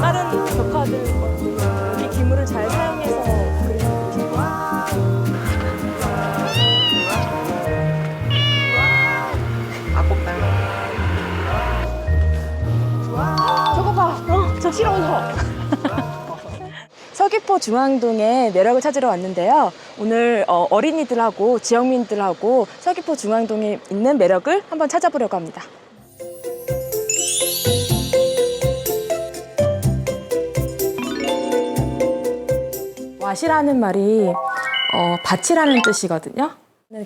다른 벽화들 여기 기물을 잘 사용해서. 서귀포 중앙동의 매력을 찾으러 왔는데요. 오늘 어, 어린이들하고 지역민들하고 서귀포 중앙동에 있는 매력을 한번 찾아보려고 합니다. 왓이라는 말이 어, 밭이라는 뜻이거든요.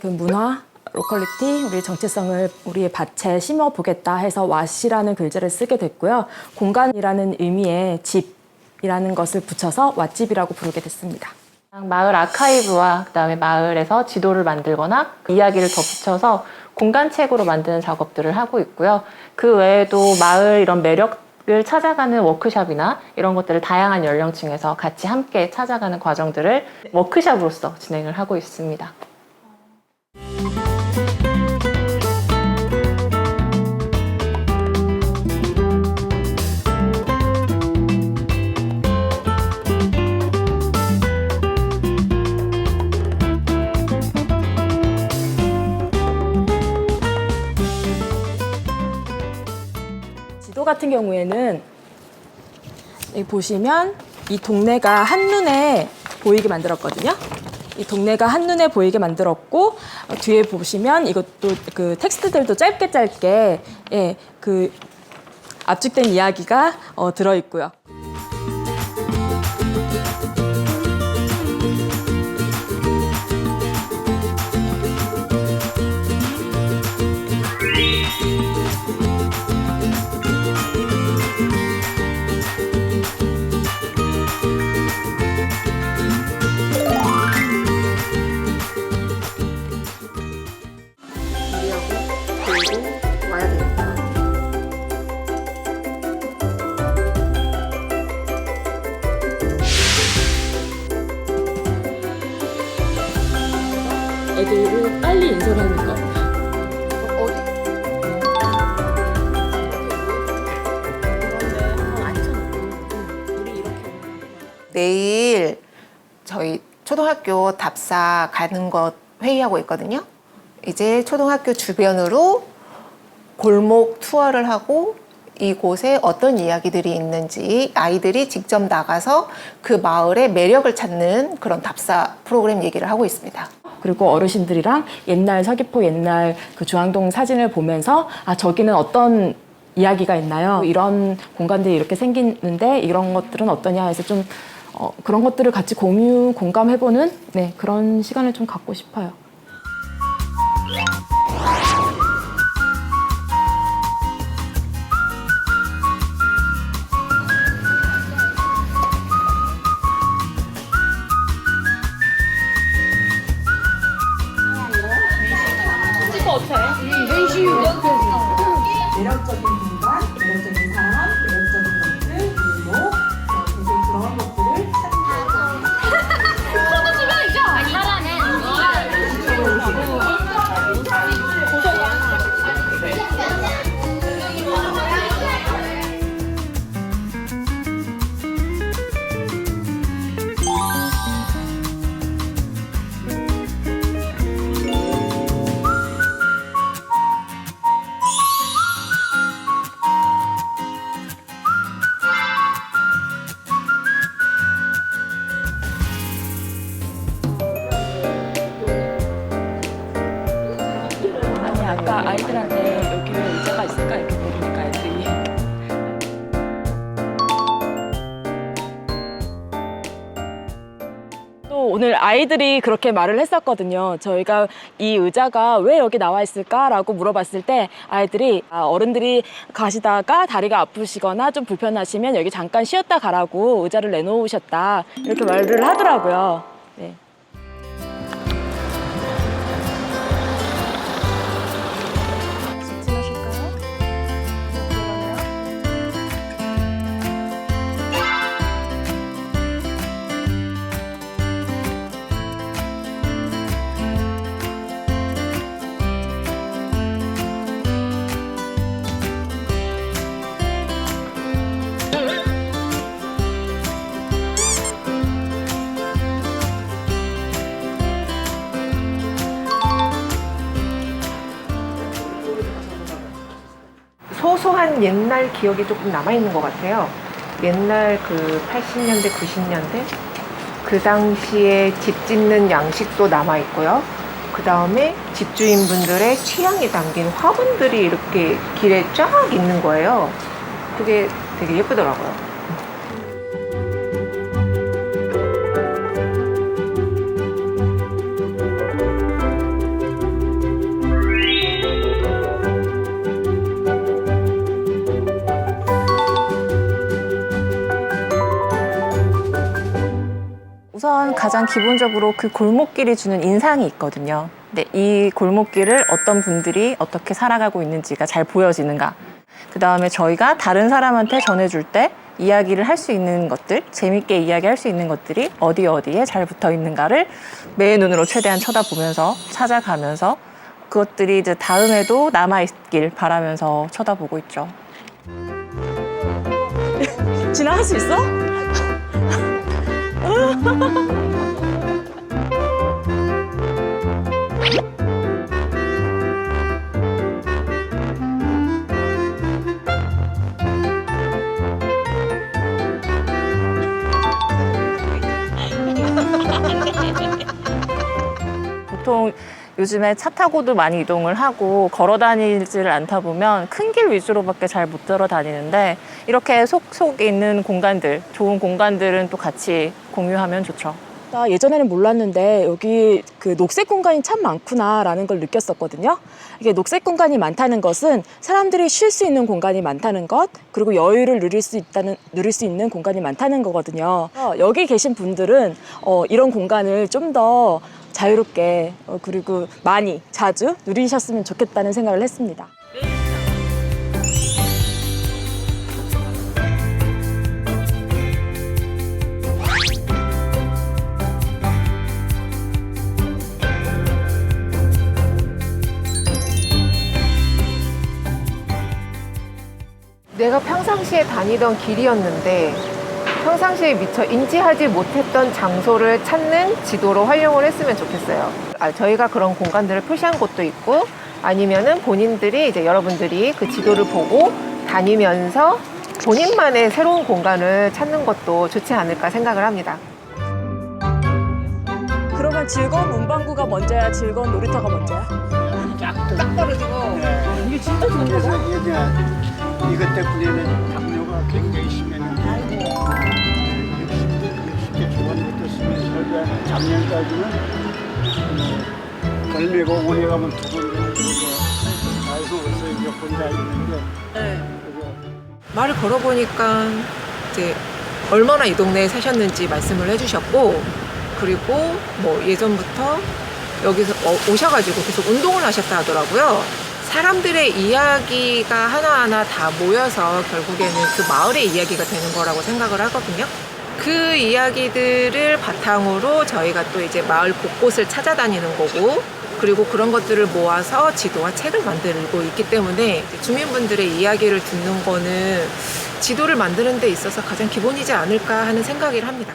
그 문화, 로컬리티, 우리 정체성을 우리의 밭에 심어 보겠다 해서 왓이라는 글자를 쓰게 됐고요. 공간이라는 의미의 집이라는 것을 붙여서 왓집이라고 부르게 됐습니다. 마을 아카이브와 그다음에 마을에서 지도를 만들거나 이야기를 덧붙여서 공간책으로 만드는 작업들을 하고 있고요. 그 외에도 마을 이런 매력 을 찾아가는 워크샵이나 이런 것들을 다양한 연령층에서 같이 함께 찾아가는 과정들을 워크샵으로서 진행을 하고 있습니다. 같은 경우에는 여기 보시면 이 동네가 한눈에 보이게 만들었거든요. 이 동네가 한눈에 보이게 만들었고 어, 뒤에 보시면 이것도 그 텍스트들도 짧게 짧게 예, 그 압축된 이야기가 어, 들어 있고요. 내일 저희 초등학교 답사 가는 것 회의하고 있거든요. 이제 초등학교 주변으로 골목 투어를 하고 이곳에 어떤 이야기들이 있는지 아이들이 직접 나가서 그 마을의 매력을 찾는 그런 답사 프로그램 얘기를 하고 있습니다. 그리고 어르신들이랑 옛날 서귀포 옛날 그 중앙동 사진을 보면서 아 저기는 어떤 이야기가 있나요? 이런 공간들이 이렇게 생기는데 이런 것들은 어떠냐 해서 좀 어, 그런 것들을 같이 공유 공감해보는 네, 그런 시간을 좀 갖고 싶어요. 아이들한테 여기 왜 의자가 있을까 이렇게 물으니까 애들이 또 오늘 아이들이 그렇게 말을 했었거든요. 저희가 이 의자가 왜 여기 나와 있을까라고 물어봤을 때 아이들이 아, 어른들이 가시다가 다리가 아프시거나 좀 불편하시면 여기 잠깐 쉬었다 가라고 의자를 내놓으셨다 이렇게 말을 하더라고요. 네. 옛날 옛날 기억이 조금 남아 있는 것 같아요. 옛날 그 80년대 90년대 그 당시에 집 짓는 양식도 남아 있고요. 그 다음에 집주인분들의 취향이 담긴 화분들이 이렇게 길에 쫙 있는 거예요. 그게 되게 예쁘더라고요. 가장 기본적으로 그 골목길이 주는 인상이 있거든요. 근데 이 골목길을 어떤 분들이 어떻게 살아가고 있는지가 잘 보여지는가. 그 다음에 저희가 다른 사람한테 전해줄 때 이야기를 할 수 있는 것들, 재밌게 이야기할 수 있는 것들이 어디 어디에 잘 붙어 있는가를 매 눈으로 최대한 쳐다보면서 찾아가면서 그것들이 이제 다음에도 남아있길 바라면서 쳐다보고 있죠. 지나갈 수 있어? 보통 요즘에 차 타고도 많이 이동을 하고 걸어 다니지를 않다 보면 큰 길 위주로밖에 잘 못 들어 다니는데 이렇게 속속에 있는 공간들, 좋은 공간들은 또 같이 공유하면 좋죠. 나 예전에는 몰랐는데 여기 그 녹색 공간이 참 많구나라는 걸 느꼈었거든요. 이게 녹색 공간이 많다는 것은 사람들이 쉴 수 있는 공간이 많다는 것, 그리고 여유를 누릴 수 있다는 누릴 수 있는 공간이 많다는 거거든요. 어, 여기 계신 분들은 어, 이런 공간을 좀더 자유롭게 어, 그리고 많이 자주 누리셨으면 좋겠다는 생각을 했습니다. 내가 평상시에 다니던 길이었는데 평상시에 미처 인지하지 못했던 장소를 찾는 지도로 활용을 했으면 좋겠어요. 아, 저희가 그런 공간들을 표시한 곳도 있고 아니면은 본인들이 이제 여러분들이 그 지도를 보고 다니면서 본인만의 새로운 공간을 찾는 것도 좋지 않을까 생각을 합니다. 그러면 즐거운 문방구가 먼저야, 즐거운 놀이터가 먼저야? 딱 떨어지고 이게 진짜 좋은 그래서 이제 이것 때문에는 당뇨가 굉장히 심했 쓰면서 작년까지는 걸매공원에 가면 두번 정도 아이고 그래서 몇번 다니는데 그래서 말을 걸어보니까 이제 얼마나 이 동네에 사셨는지 말씀을 해주셨고 그리고 뭐 예전부터 여기서 어- 오셔가지고 계속 운동을 하셨다 하더라고요. 사람들의 이야기가 하나하나 다 모여서 결국에는 그 마을의 이야기가 되는 거라고 생각을 하거든요. 그 이야기들을 바탕으로 저희가 또 이제 마을 곳곳을 찾아다니는 거고 그리고 그런 것들을 모아서 지도와 책을 만들고 있기 때문에 주민분들의 이야기를 듣는 거는 지도를 만드는 데 있어서 가장 기본이지 않을까 하는 생각을 합니다.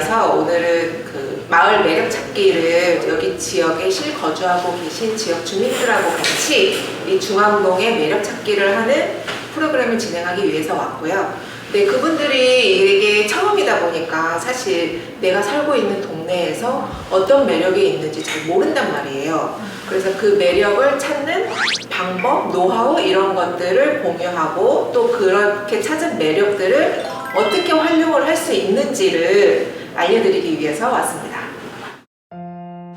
이어서 오늘은 그 마을 매력 찾기를 여기 지역에 실거주하고 계신 지역 주민들하고 같이 이 중앙동의 매력 찾기를 하는 프로그램을 진행하기 위해서 왔고요. 네, 그분들이 이게 처음이다 보니까 사실 내가 살고 있는 동네에서 어떤 매력이 있는지 잘 모른단 말이에요. 그래서 그 매력을 찾는 방법, 노하우 이런 것들을 공유하고 또 그렇게 찾은 매력들을 어떻게 활용을 할 수 있는지를 알려드리기 위해서 왔습니다.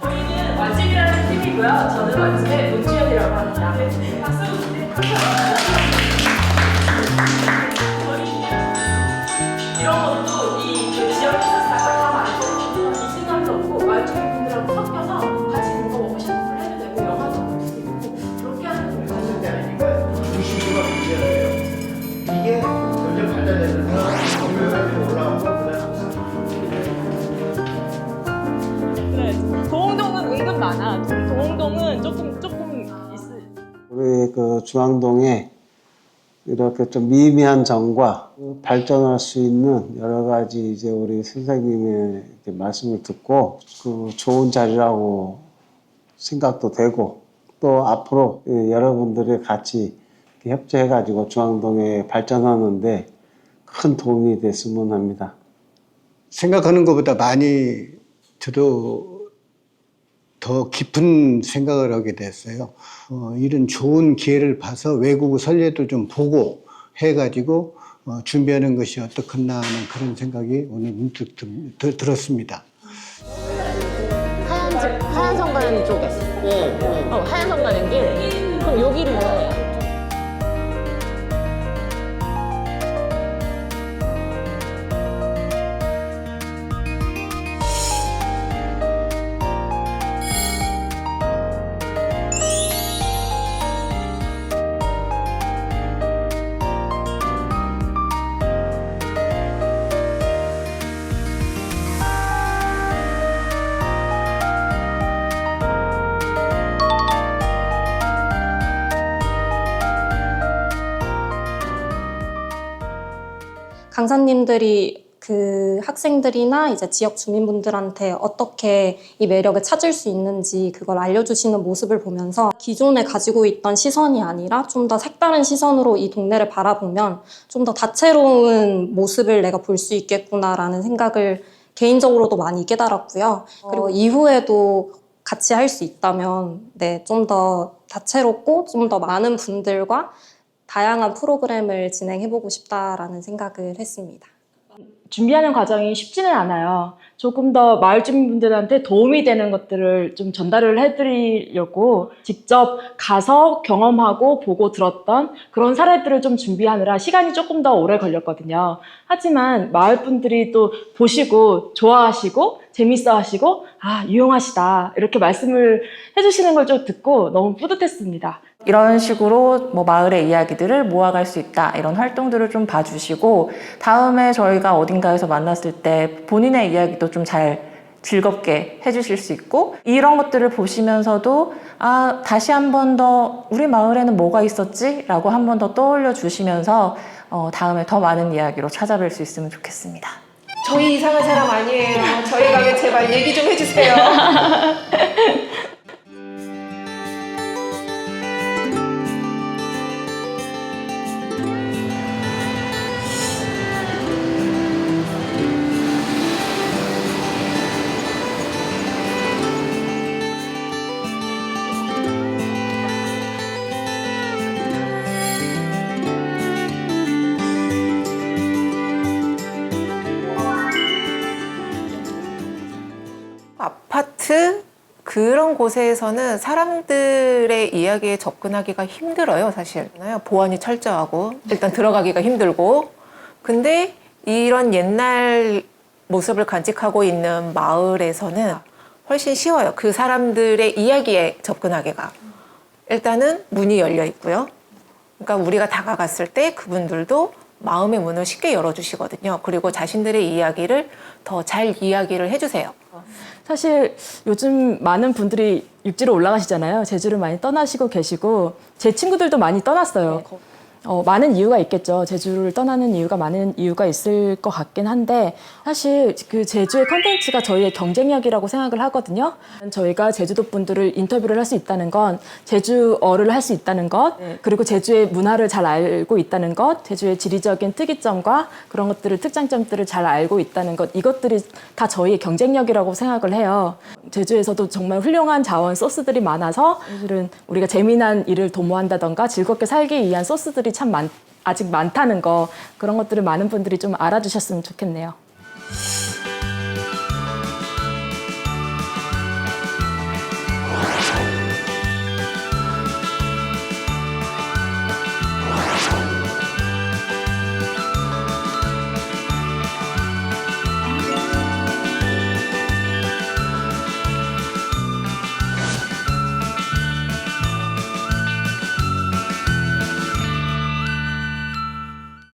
저희는 완집이라는 팀이고요. 저는 완집의 문주연이라고 합니다. 박수! 중앙동에 이렇게 좀 미미한 점과 발전할 수 있는 여러 가지 이제 우리 선생님의 말씀을 듣고 그 좋은 자리라고 생각도 되고 또 앞으로 예, 여러분들이 같이 협조해가지고 중앙동에 발전하는데 큰 도움이 됐으면 합니다. 생각하는 것보다 많이 저도 더 깊은 생각을 하게 됐어요. 어, 이런 좋은 기회를 봐서 외국 선례도 좀 보고 해가지고 어, 준비하는 것이 어떻겠나 하는 그런 생각이 오늘 문득 들, 들- 들었습니다. 하얀, 하얀 선 가는 쪽에. 어, 하얀 선 가는 길. 그럼 여기를 강사님들이 그 학생들이나 이제 지역 주민분들한테 어떻게 이 매력을 찾을 수 있는지 그걸 알려주시는 모습을 보면서 기존에 가지고 있던 시선이 아니라 좀 더 색다른 시선으로 이 동네를 바라보면 좀 더 다채로운 모습을 내가 볼 수 있겠구나라는 생각을 개인적으로도 많이 깨달았고요. 그리고 이후에도 같이 할 수 있다면 네, 좀 더 다채롭고 좀 더 많은 분들과 다양한 프로그램을 진행해보고 싶다라는 생각을 했습니다. 준비하는 과정이 쉽지는 않아요. 조금 더 마을 주민분들한테 도움이 되는 것들을 좀 전달을 해드리려고 직접 가서 경험하고 보고 들었던 그런 사례들을 좀 준비하느라 시간이 조금 더 오래 걸렸거든요. 하지만 마을 분들이 또 보시고 좋아하시고 재밌어 하시고 아, 유용하시다. 이렇게 말씀을 해주시는 걸 좀 듣고 너무 뿌듯했습니다. 이런 식으로 뭐 마을의 이야기들을 모아갈 수 있다 이런 활동들을 좀 봐주시고 다음에 저희가 어딘가에서 만났을 때 본인의 이야기도 좀잘 즐겁게 해주실 수 있고 이런 것들을 보시면서도 아 다시 한 번 더 우리 마을에는 뭐가 있었지라고 한 번 더 떠올려 주시면서 어, 다음에 더 많은 이야기로 찾아뵐 수 있으면 좋겠습니다. 저희 이상한 사람 아니에요. 저희 가게 제발 얘기 좀 해주세요. 그런 곳에서는 사람들의 이야기에 접근하기가 힘들어요, 사실. 보안이 철저하고 일단 들어가기가 힘들고. 근데 이런 옛날 모습을 간직하고 있는 마을에서는 훨씬 쉬워요. 그 사람들의 이야기에 접근하기가. 일단은 문이 열려 있고요. 그러니까 우리가 다가갔을 때 그분들도 마음의 문을 쉽게 열어주시거든요. 그리고 자신들의 이야기를 더 잘 이야기를 해주세요. 사실 요즘 많은 분들이 육지로 올라가시잖아요. 제주를 많이 떠나시고 계시고 제 친구들도 많이 떠났어요. 어, 많은 이유가 있겠죠. 제주를 떠나는 이유가 많은 이유가 있을 것 같긴 한데 사실 그 제주의 컨텐츠가 저희의 경쟁력이라고 생각을 하거든요. 저희가 제주도 분들을 인터뷰를 할 수 있다는 건 제주어를 할 수 있다는 것, 그리고 제주의 문화를 잘 알고 있다는 것, 제주의 지리적인 특이점과 그런 것들을 특장점들을 잘 알고 있다는 것, 이것들이 다 저희의 경쟁력이라고 생각을 해요. 제주에서도 정말 훌륭한 자원 소스들이 많아서 사실은 우리가 재미난 일을 도모한다던가 즐겁게 살기 위한 소스들이 참 많, 아직 많다는 거 그런 것들을 많은 분들이 좀 알아주셨으면 좋겠네요.